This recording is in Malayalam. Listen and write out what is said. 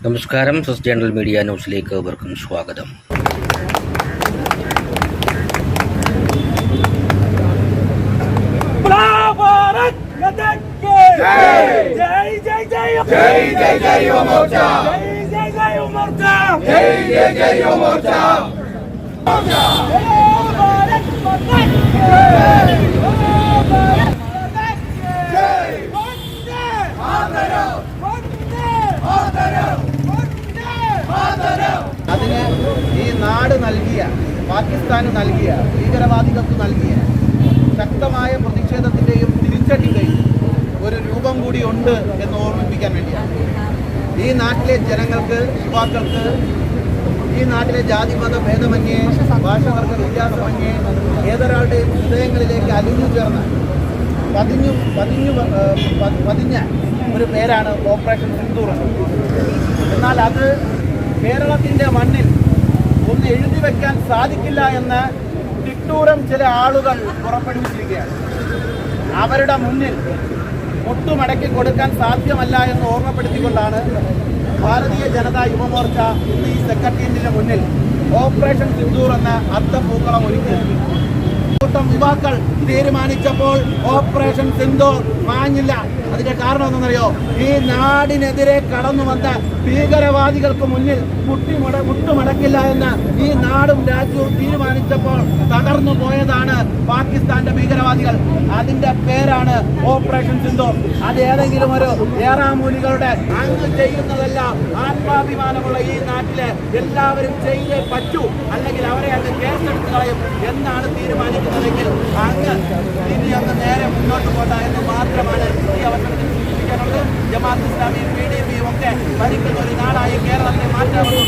നമസ്കാരം സസ് ജേണൽ മീഡിയ ന്യൂസിലേക്ക് അവർക്കും സ്വാഗതം भारत നാട് നൽകിയ പാകിസ്ഥാന് നൽകിയ ഭീകരവാദികൾക്ക് നൽകിയ ശക്തമായ പ്രതിഷേധത്തിന്റെയും തിരിച്ചടിയുടെയും ഒരു രൂപം കൂടി ഉണ്ട് എന്ന് ഓർമ്മിപ്പിക്കാൻ വേണ്ടിയാണ്. ഈ നാട്ടിലെ ജനങ്ങൾക്ക് യുവാക്കൾക്ക് ഈ നാട്ടിലെ ജാതി മത ഭേദമന്യേ ഭാഷവർഗ വ്യത്യാസമന്യേ ഏതൊരാളുടെയും ഹൃദയങ്ങളിലേക്ക് അലിഞ്ഞു ചേർന്ന പതിഞ്ഞു പതിഞ്ഞു പതിഞ്ഞ ഒരു പേരാണ് ഓപ്പറേഷൻ സിന്ദൂർ എന്നാൽ അത് കേരളത്തിന്റെ മണ്ണിൽ ഒന്ന് എഴുതി വെക്കാൻ സാധിക്കില്ല എന്ന് തിട്ടൂരം ചില ആളുകൾ പുറപ്പെടുവിച്ചിരിക്കുകയാണ്. അവരുടെ മുന്നിൽ ഒട്ടുമടക്കി കൊടുക്കാൻ സാധ്യമല്ല എന്ന് ഓർമ്മപ്പെടുത്തിക്കൊണ്ടാണ് ഭാരതീയ ജനതാ യുവമോർച്ച ഇന്ന് ഈ സെക്രട്ടേറിയറ്റിന്റെ മുന്നിൽ ഓപ്പറേഷൻ സിന്ദൂർ എന്ന അർത്ഥപൂക്കളം ഒരുക്കിയത് കൂട്ടം യുവാക്കൾ തീരുമാനിച്ചപ്പോൾ ഓപ്പറേഷൻ സിന്ദൂർ മാഞ്ഞില്ല. അതിന്റെ കാരണം എന്തെന്നറിയോ ഈ നാടിനെതിരെ കടന്നു വന്ന ഭീകരവാദികൾക്ക് മുന്നിൽ മുട്ടിമുട മുട്ടുമടക്കില്ല എന്ന് ഈ നാടും രാജ്യവും തീരുമാനിച്ചപ്പോൾ തകർന്നു പോയതാണ് പാകിസ്ഥാന്റെ ഭീകരവാദികൾ. അതിന്റെ പേരാണ് ഓപ്പറേഷൻ സിന്ധു. അത് ഏതെങ്കിലും ഒരു ഏറാമൂലികളുടെ അങ്ങ് ചെയ്യുന്നതല്ല ആത്മാഭിമാനമുള്ള ഈ നാട്ടിലെ എല്ലാവരും ചെയ്തേ പറ്റൂ. അല്ലെങ്കിൽ അവരെ അങ്ങ് കേസെടുത്ത് കളയും എന്നാണ് തീരുമാനിക്കുന്നതെങ്കിൽ അങ്ങ് ഇനി അങ്ങ് നേരെ മുന്നോട്ട് പോട്ടെ എന്ന് മാത്രമാണ് ഈ അവസരത്തിൽ സൂചിപ്പിക്കാനുള്ളത് ജമാഅത്ത് ഇസ്ലാമിയും പി ഡി പിയും ഒക്കെ ഭരിക്കുന്ന ഒരു നാടായി കേരളത്തെ മാറ്റാമെന്നും